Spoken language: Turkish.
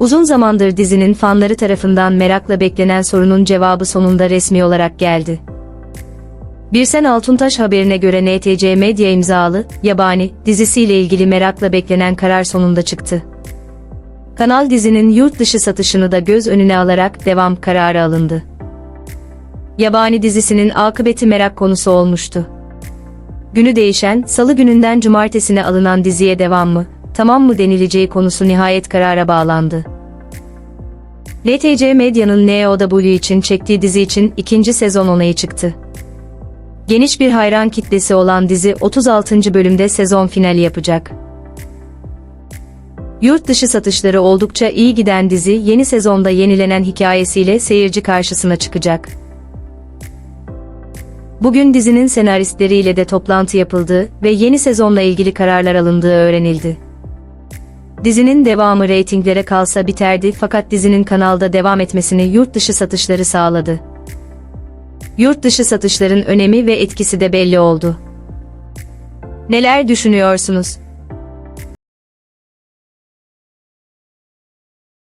Uzun zamandır dizinin fanları tarafından merakla beklenen sorunun cevabı sonunda resmi olarak geldi. Birsen Altuntaş haberine göre NTC Medya imzalı, Yabani, dizisiyle ilgili merakla beklenen karar sonunda çıktı. Kanal dizinin yurt dışı satışını da göz önüne alarak devam kararı alındı. Yabani dizisinin akıbeti merak konusu olmuştu. Günü değişen, salı gününden cumartesine alınan diziye devam mı, tamam mı denileceği konusu nihayet karara bağlandı. LTC Medya'nın NEOW için çektiği dizi için ikinci sezon onayı çıktı. Geniş bir hayran kitlesi olan dizi 36. bölümde sezon finali yapacak. Yurt dışı satışları oldukça iyi giden dizi yeni sezonda yenilenen hikayesiyle seyirci karşısına çıkacak. Bugün dizinin senaristleriyle de toplantı yapıldığı ve yeni sezonla ilgili kararlar alındığı öğrenildi. Dizinin devamı reytinglere kalsa biterdi fakat dizinin kanalda devam etmesini yurt dışı satışları sağladı. Yurt dışı satışların önemi ve etkisi de belli oldu. Neler düşünüyorsunuz?